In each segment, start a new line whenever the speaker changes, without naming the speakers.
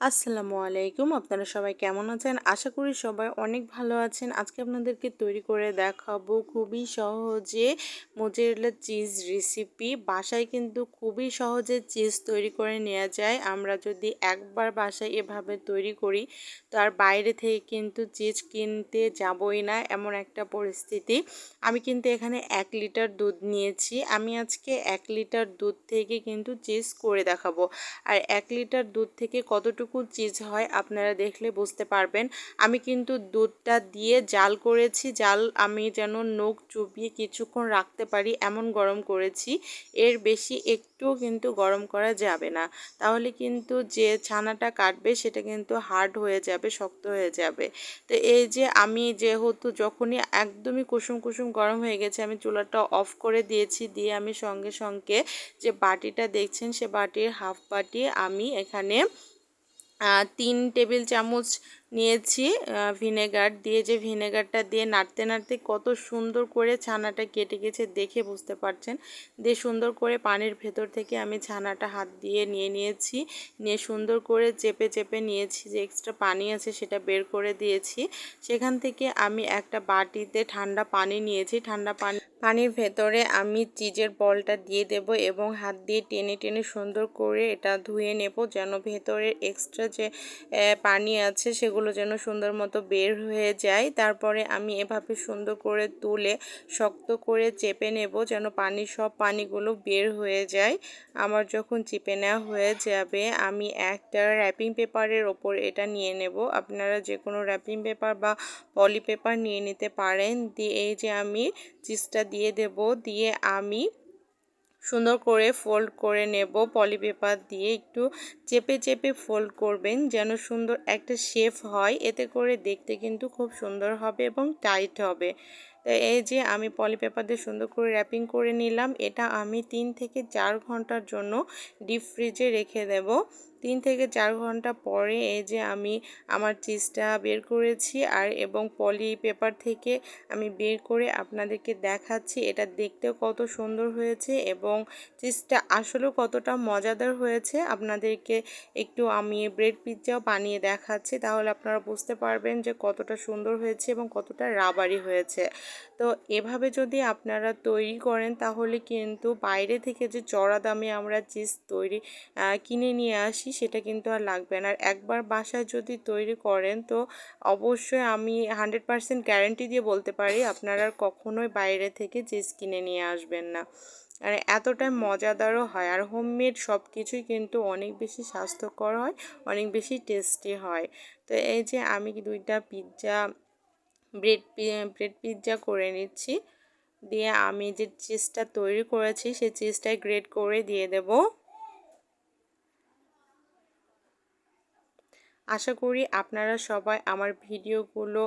আসসালামু আলাইকুম। আপনারা সবাই কেমন আছেন? আশা করি সবাই অনেক ভালো আছেন। আজকে আপনাদেরকে তৈরি করে দেখাবো খুবই সহজে মোজারেলা চিজ রেসিপি বাসায় কিন্তু খুবই সহজে চিজ তৈরি করে নেওয়া যায়। আমরা যদি একবার বাসায় এভাবে তৈরি করি, তো আর বাইরে থেকে কিন্তু চিজ কিনতে যাবই না এমন একটা পরিস্থিতি। আমি কিন্তু এখানে এক লিটার দুধ নিয়েছি। আমি আজকে এক লিটার দুধ থেকে কিন্তু চিজ করে দেখাবো। আর এক লিটার দুধ থেকে কতটুকু কতটুকু চিজ হয় আপনারা দেখলে বুঝতে পারবেন। আমি কিন্তু দুধটা দিয়ে জাল করেছি, জাল আমি যেন নখ চুপিয়ে কিছুক্ষণ রাখতে পারি এমন গরম করেছি। এর বেশি একটুও কিন্তু গরম করা যাবে না। তাহলে কিন্তু যে ছানাটা কাটবে সেটা কিন্তু হার্ড হয়ে যাবে, শক্ত হয়ে যাবে। তো এই যে আমি যেহেতু যখনই একদমই কুসুম কুসুম গরম হয়ে গেছে, আমি চুলাটা অফ করে দিয়েছি, দিয়ে আমি সঙ্গে সঙ্গে যে বাটিটা দেখছেন সে বাটির হাফ বাটি আমি এখানে তিন টেবিল চামচ নিয়েছি ভিনেগার দিয়ে। যে ভিনেগারটা দিয়ে নাড়তে নাড়তে কত সুন্দর করে ছানাটা কেটে গেছে দেখে বুঝতে পারছেন। দিয়ে সুন্দর করে পানির ভেতর থেকে আমি ছানাটা হাত দিয়ে নিয়ে নিয়েছি। নিয়ে সুন্দর করে চেপে চেপে নিয়েছি, যে এক্সট্রা পানি আছে সেটা বের করে দিয়েছি। সেখান থেকে আমি একটা বাটিতে ঠান্ডা পানি নিয়েছি। ঠান্ডা পানি, পানির ভেতরে আমি চিজের বলটা দিয়ে দেব এবং হাত দিয়ে টেনে টেনে সুন্দর করে এটা ধুয়ে নেব যেন ভেতরের এক্সট্রা যে পানি আছে সেগুলো যেন সুন্দর মতো বের হয়ে যায়। তারপরে আমি এভাবে সুন্দর করে তুলে শক্ত করে চেপে নেব যেন পানি, সব পানিগুলো বের হয়ে যায়। আমার যখন চেপে নেওয়া হয়ে যাবে, আমি একটা র্যাপিং পেপারের ওপর এটা নিয়ে নেব। আপনারা যে কোনো র্যাপিং পেপার বা পলি পেপার নিয়ে নিতে পারেন। দিয়ে এই যে আমি চিজটা দিয়ে দেব। দিয়ে আমি সুন্দর করে ফোল্ড করে নেব। পলি পেপার দিয়ে একটু চেপে চেপে ফোল্ড করবেন যেন সুন্দর একটা শেপ হয়। এতে করে দেখতে কিন্তু খুব সুন্দর হবে এবং টাইট হবে। তো এই যে আমি পলি পেপার দিয়ে সুন্দর করে র্যাপিং করে নিলাম, এটা আমি তিন থেকে চার ঘণ্টার জন্য ডিপ ফ্রিজে রেখে দেব। তিন থেকে চার ঘণ্টা পরে এই যে আমি আমার চিজটা বের করেছি আর এবং পলি পেপার থেকে আমি বের করে আপনাদেরকে দেখাচ্ছি, এটা দেখতেও কত সুন্দর হয়েছে এবং চিজটা আসলেও কতটা মজাদার হয়েছে। আপনাদেরকে একটু আমি ব্রেড পিৎজাও বানিয়ে দেখাচ্ছি, তাহলে আপনারা বুঝতে পারবেন যে কতটা সুন্দর হয়েছে এবং কতটা রাবারি হয়েছে। তো এভাবে যদি আপনারা তৈরি করেন, তাহলে কিন্তু বাইরে থেকে যে চড়া দামে আমরা চিজ তৈরি কিনে নিয়ে আসি, সেটা কিন্তু আর লাগবে না। আর একবার বাসায় যদি তৈরি করেন, তো অবশ্যই আমি হান্ড্রেড পারসেন্ট গ্যারেন্টি দিয়ে বলতে পারি, আপনারা কখনোই বাইরে থেকে চিজ কিনে নিয়ে আসবেন না। আর এতটাই মজাদারও হয়। আর হোমমেড সব কিছুই কিন্তু অনেক বেশি স্বাস্থ্যকর হয়, অনেক বেশি টেস্টি হয়। তো এই যে আমি দুইটা পিৎজা ব্রেড ব্রেড পিৎজা করে নিচ্ছি। দিয়ে আমি যে চিজটা তৈরি করেছি, সেই চিজটাই গ্রেড করে দিয়ে দেব। আশা করি আপনারা সবাই আমার ভিডিওগুলো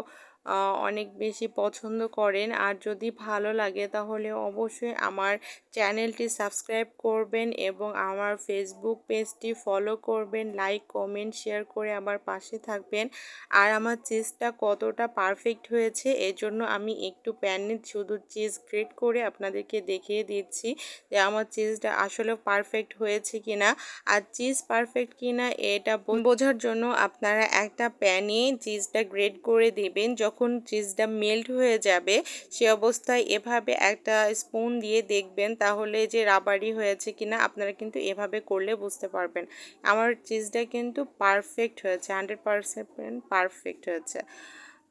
অনেক বেশি পছন্দ করেন। আর যদি ভালো লাগে তাহলে অবশ্যই আমার চ্যানেলটি সাবস্ক্রাইব করবেন এবং আমার ফেসবুক পেজটি ফলো করবেন লাইক কমেন্ট শেয়ার করে আমার পাশে থাকবেন। আর আমার চিজটা কতটা পারফেক্ট হয়েছে এজন্য আমি একটু প্যানে শুধু চিজ গ্রেট করে আপনাদেরকে দেখিয়ে দিচ্ছি যে আমার চিজটা আসলে পারফেক্ট হয়েছে কিনা। আর চিজ পারফেক্ট কিনা এটা বোঝার জন্য আপনারা একটা প্যানে চিজটা গ্রেট করে দেবেন। যখন চিজটা মেল্ট হয়ে যাবে, সে অবস্থায় এভাবে একটা স্পুন দিয়ে দেখবেন তাহলে যে রাবারি হয়েছে কিনা আপনারা কিন্তু এভাবে করলে বুঝতে পারবেন। আমার চিজটা কিন্তু পারফেক্ট হয়েছে হান্ড্রেড পারসেন্ট পারফেক্ট হয়েছে।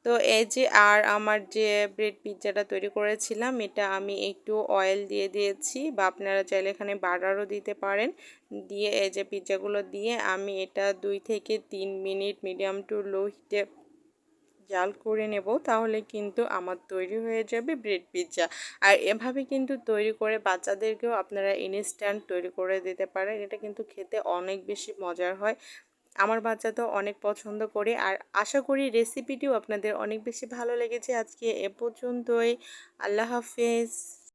তো এই যে আর আমার যে ব্রেড পিৎজাটা তৈরি করেছিলাম, এটা আমি একটু অয়েল দিয়ে দিয়েছি বা আপনারা চাইলে এখানে বাটারও দিতে পারেন। দিয়ে এই যে পিৎজাগুলো দিয়ে আমি এটা দুই থেকে তিন মিনিট মিডিয়াম টু লো হিটে জাল করে নেব, তাহলে কিন্তু আমার তৈরি হয়ে যাবে ব্রেড পিৎজা আর এভাবে কিন্তু তৈরি করে বাচ্চাদেরকেও আপনারা ইনস্ট্যান্ট তৈরি করে দিতে পারেন, এটা কিন্তু খেতে অনেক বেশি মজার হয়। আমার বাচ্চা তো অনেক পছন্দ করে, আর আশা করি রেসিপিটিও আপনাদের অনেক বেশি ভালো লেগেছে। আজকে এ পর্যন্তই, আল্লাহ হাফেজ।